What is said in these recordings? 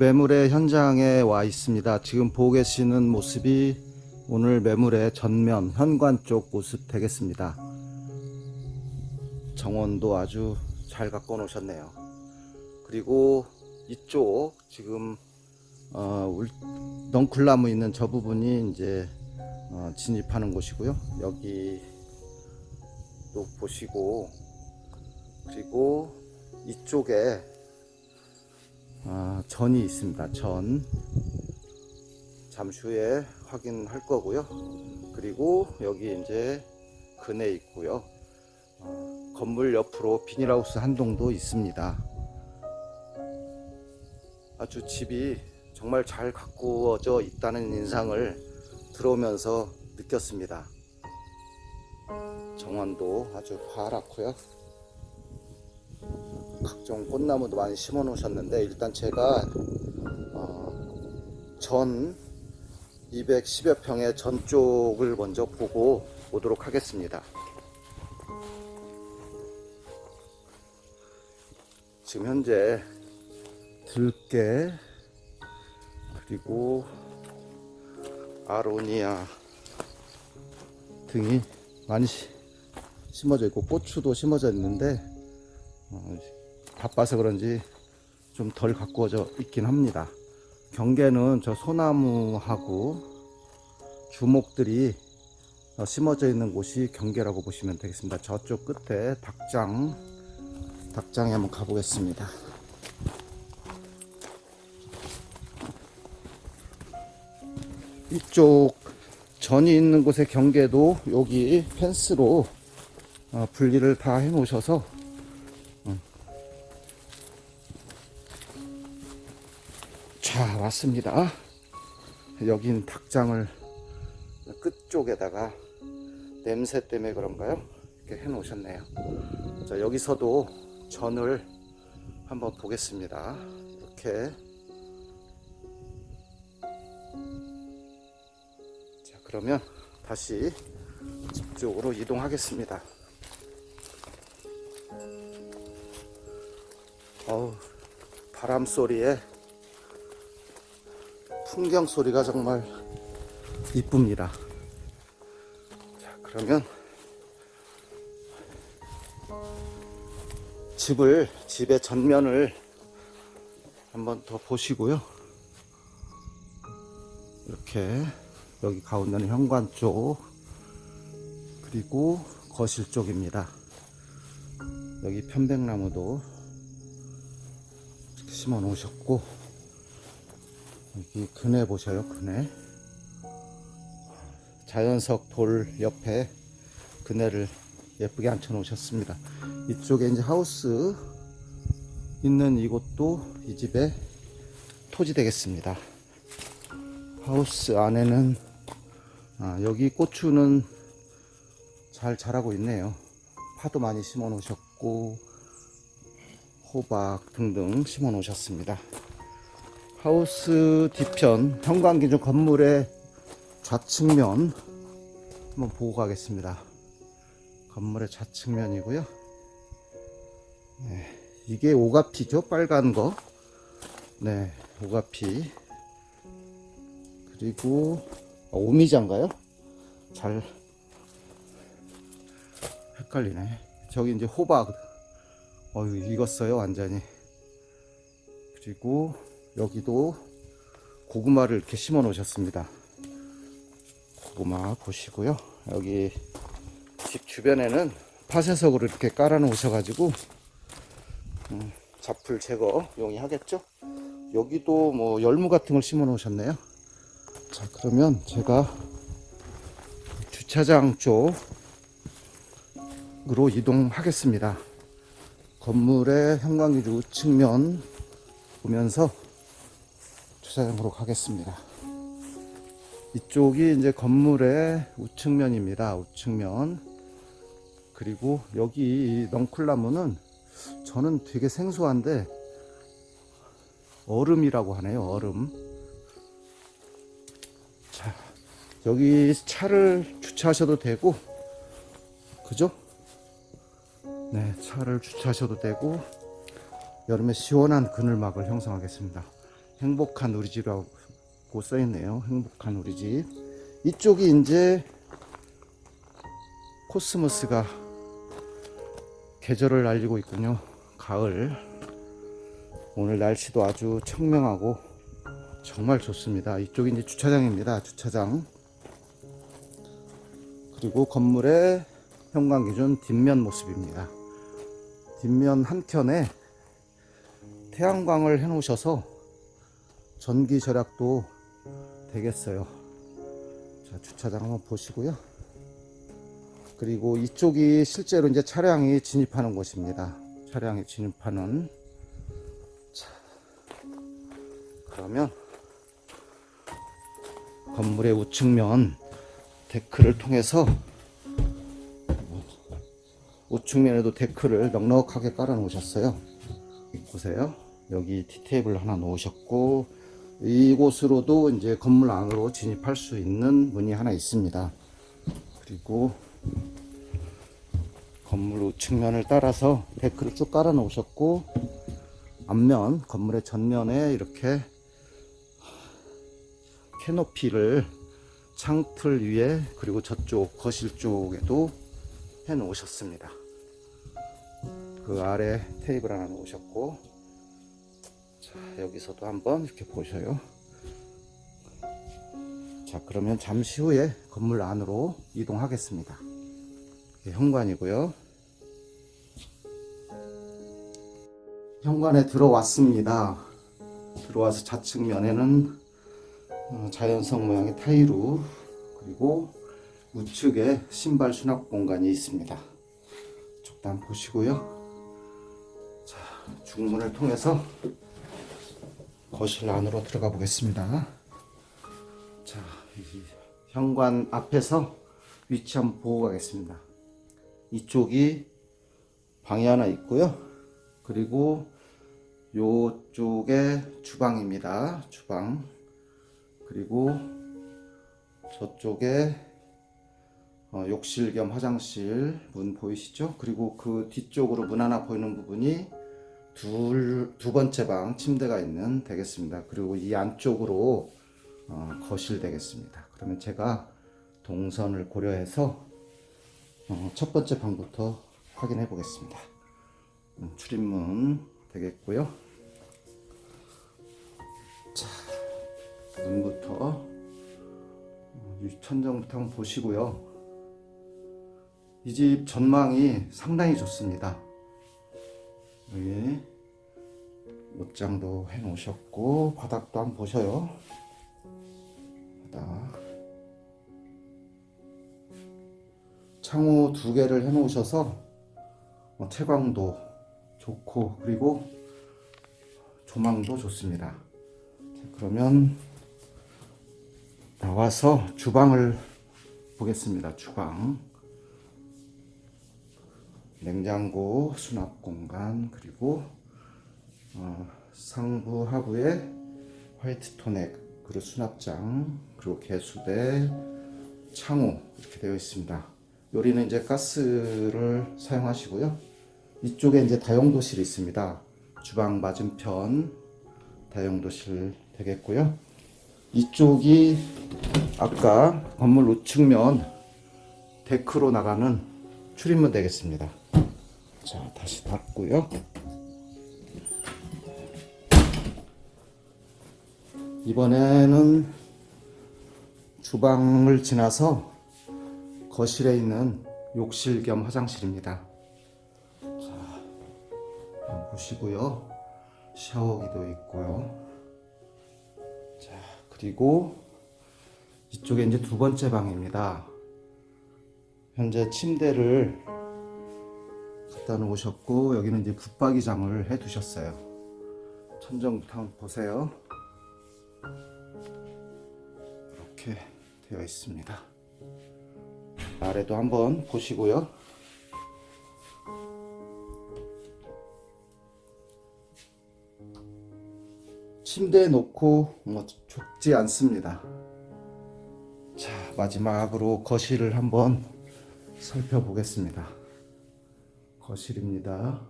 매물의 현장에 와 있습니다. 지금 보고 계시는 모습이 오늘 매물의 전면 현관 쪽 모습 되겠습니다. 정원도 아주 잘 갖고 놓으셨네요. 그리고 이쪽 지금 어, 울- 넝쿨나무 있는 저 부분이 이제 어, 진입하는 곳이고요. 여기 또 보시고 그리고 이쪽에 아, 전이 있습니다. 전 잠시 후에 확인할 거고요. 그리고 여기 이제 근에 있고요. 어, 건물 옆으로 비닐하우스 한 동도 있습니다. 아주 집이 정말 잘 가꾸어져 있다는 인상을 들어오면서 느꼈습니다. 정원도 아주 파랗고요. 각종 꽃나무도 많이 심어 놓으셨는데 일단 제가 어, 전 210여 평의 전 쪽을 먼저 보고 오도록 하겠습니다. 지금 현재 들깨 그리고 아로니아 등이 많이 시- 심어져 있고 고추도 심어져 있는데 어, 바빠서 그런지 좀 덜 가꾸어져 있긴 합니다. 경계는 저 소나무하고 주목들이 어, 심어져 있는 곳이 경계라고 보시면 되겠습니다. 저쪽 끝에 닭장, 닭장에 한번 가보겠습니다. 이쪽 전이 있는 곳의 경계도 여기 펜스로 어, 분리를 다 해 놓으셔서 자 왔습니다. 여긴 닭장을 끝쪽에다가 냄새 때문에 그런가요? 이렇게 해 놓으셨네요. 자 여기서도 전을 한번 보겠습니다. 이렇게. 자 그러면 다시 집 쪽으로 이동하겠습니다. 어우 바람 소리에 풍경 소리가 정말 이쁩니다. 자, 그러면 집을 집의 전면을 한번 더 보시고요. 이렇게 여기 가운데는 현관 쪽 그리고 거실 쪽입니다. 여기 편백나무도 심어 놓으셨고 여기 그네 보셔요 그네. 자연석 돌 옆에 그네를 예쁘게 앉혀 놓으셨습니다. 이쪽에 이제 하우스 있는 이곳도 이 집의 토지 되겠습니다. 하우스 안에는 아, 여기 고추는 잘 자라고 있네요. 파도 많이 심어 놓으셨고 호박 등등 심어 놓으셨습니다 하우스 뒤편 현관 기준 건물의 좌측면 한번 보고 가겠습니다. 건물의 좌측면이고요. 네, 이게 오가피죠, 빨간 거. 네, 오가피. 그리고 아, 오미자인가요? 잘 헷갈리네. 저기 이제 호박. 어유 익었어요, 완전히. 그리고 여기도 고구마를 이렇게 심어 놓으셨습니다. 고구마 보시고요. 여기 집 주변에는 파쇄석으로 이렇게 깔아 놓으셔가지고 음, 잡풀 제거 용이하겠죠? 여기도 뭐 열무 같은 걸 심어 놓으셨네요. 자 그러면 제가 주차장 쪽으로 이동하겠습니다. 건물의 현관기주 우측면 보면서 주차장으로 가겠습니다. 이쪽이 이제 건물의 우측면입니다. 우측면. 그리고 여기 이 넝쿨나무는 저는 되게 생소한데 얼음이라고 하네요. 얼음. 자, 여기 차를 주차하셔도 되고, 그죠? 네, 차를 주차하셔도 되고, 여름에 시원한 그늘막을 형성하겠습니다. 행복한 우리 집이라고 써있네요. 행복한 우리 집. 이쪽이 이제 코스모스가 계절을 알리고 있군요. 가을. 오늘 날씨도 아주 청명하고 정말 좋습니다. 이쪽이 이제 주차장입니다. 주차장. 그리고 건물의 현관 기준 뒷면 모습입니다. 뒷면 한켠에 태양광을 해 놓으셔서 전기 절약도 되겠어요. 자, 주차장 한번 보시고요. 그리고 이쪽이 실제로 이제 차량이 진입하는 곳입니다. 차량이 진입하는. 자, 그러면 건물의 우측면 데크를 통해서 우측면에도 데크를 넉넉하게 깔아 놓으셨어요. 보세요. 여기 티테이블 하나 놓으셨고 이곳으로도 이제 건물 안으로 진입할 수 있는 문이 하나 있습니다. 그리고 건물 우측면을 따라서 데크를 쭉 깔아 놓으셨고 앞면 건물의 전면에 이렇게 캐노피를 창틀 위에 그리고 저쪽 거실 쪽에도 해 놓으셨습니다. 그 아래 테이블 하나 놓으셨고 자 여기서도 한번 이렇게 보셔요. 자 그러면 잠시 후에 건물 안으로 이동하겠습니다. 이게 현관이고요. 현관에 들어왔습니다. 들어와서 좌측면에는 어, 자연석 모양의 타일루 그리고 우측에 신발 수납 공간이 있습니다. 한번 보시고요. 자, 중문을 통해서 거실 안으로 들어가 보겠습니다. 자, 이 현관 앞에서 위치 한번 보고 가겠습니다. 이쪽이 방이 하나 있고요. 그리고 요쪽에 주방입니다. 주방. 그리고 저쪽에 어, 욕실 겸 화장실 문 보이시죠? 그리고 그 뒤쪽으로 문 하나 보이는 부분이 둘, 두 번째 방 침대가 있는 되겠습니다. 그리고 이 안쪽으로 어, 거실 되겠습니다. 그러면 제가 동선을 고려해서 어, 첫 번째 방부터 확인해 보겠습니다. 음, 출입문 되겠고요. 자, 문부터 어, 이 천정부터 한번 보시고요. 이 집 전망이 상당히 좋습니다. 여기 옷장도 해 놓으셨고 바닥도 한번 보셔요. 바닥. 창호 두 개를 해 놓으셔서 어, 채광도 좋고 그리고 조망도 좋습니다. 자, 그러면 나와서 주방을 보겠습니다. 주방. 냉장고, 수납 공간, 그리고 어, 상부 하부에 화이트 토넥, 그리고 수납장, 그리고 개수대, 창호 이렇게 되어 있습니다. 요리는 이제 가스를 사용하시고요. 이쪽에 이제 다용도실이 있습니다. 주방 맞은편 다용도실 되겠고요. 이쪽이 아까 건물 우측면 데크로 나가는 출입문 되겠습니다. 자, 다시 닫고요. 이번에는 주방을 지나서 거실에 있는 욕실 겸 화장실입니다. 자, 보시고요. 샤워기도 있고요. 자, 그리고 이쪽에 이제 두 번째 방입니다. 현재 침대를 갖다 놓으셨고 여기는 이제 붙박이장을 해 두셨어요. 천정부터 보세요. 이렇게 되어 있습니다. 아래도 한번 보시고요. 침대에 놓고 뭐 좁지 않습니다. 자, 마지막으로 거실을 한번 살펴보겠습니다. 거실입니다.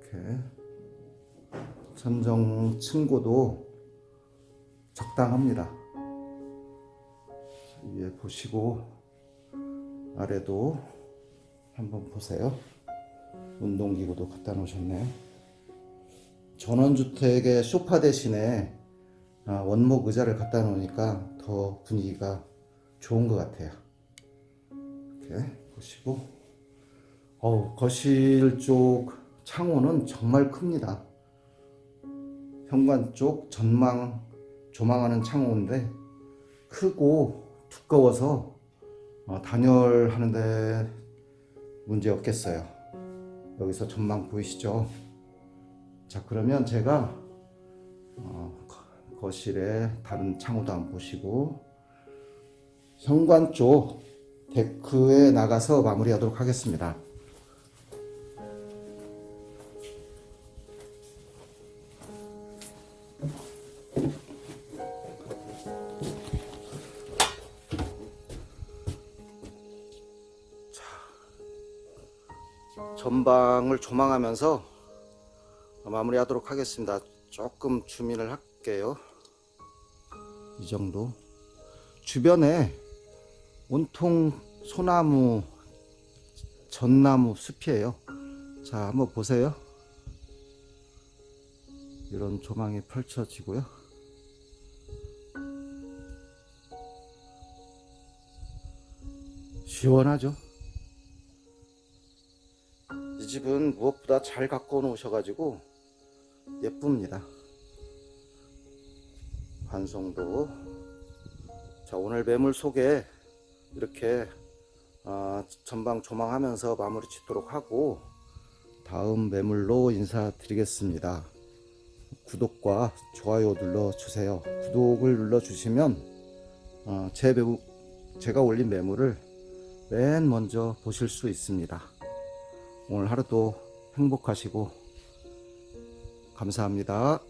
이렇게 천정 층고도 적당합니다. 위에 보시고 아래도 한번 보세요. 운동기구도 갖다 놓으셨네요. 전원주택의 소파 대신에 아, 원목 의자를 갖다 놓으니까 더 분위기가 좋은 것 같아요. 이렇게 보시고, 어우, 거실 쪽 창호는 정말 큽니다. 현관 쪽 전망 조망하는 창호인데 크고 두꺼워서 어, 단열하는데 문제 없겠어요. 여기서 전망 보이시죠? 자 그러면 제가 어, 거- 거실에 다른 창호도 한번 보시고 현관 쪽 데크에 나가서 마무리하도록 하겠습니다. 조망하면서 마무리하도록 하겠습니다. 조금 주민을 할게요. 이 정도. 주변에 온통 소나무, 전나무 숲이에요. 자, 한번 보세요. 이런 조망이 펼쳐지고요. 시원하죠? 이 집은 무엇보다 잘 갖고 놓으셔가지고 예쁩니다. 완성도. 자, 오늘 매물 소개 이렇게 아, 전방 조망하면서 마무리 짓도록 하고 다음 매물로 인사드리겠습니다. 구독과 좋아요 눌러주세요. 구독을 눌러주시면 어, 제 매우, 제가 올린 매물을 맨 먼저 보실 수 있습니다. 오늘 하루도 행복하시고 감사합니다.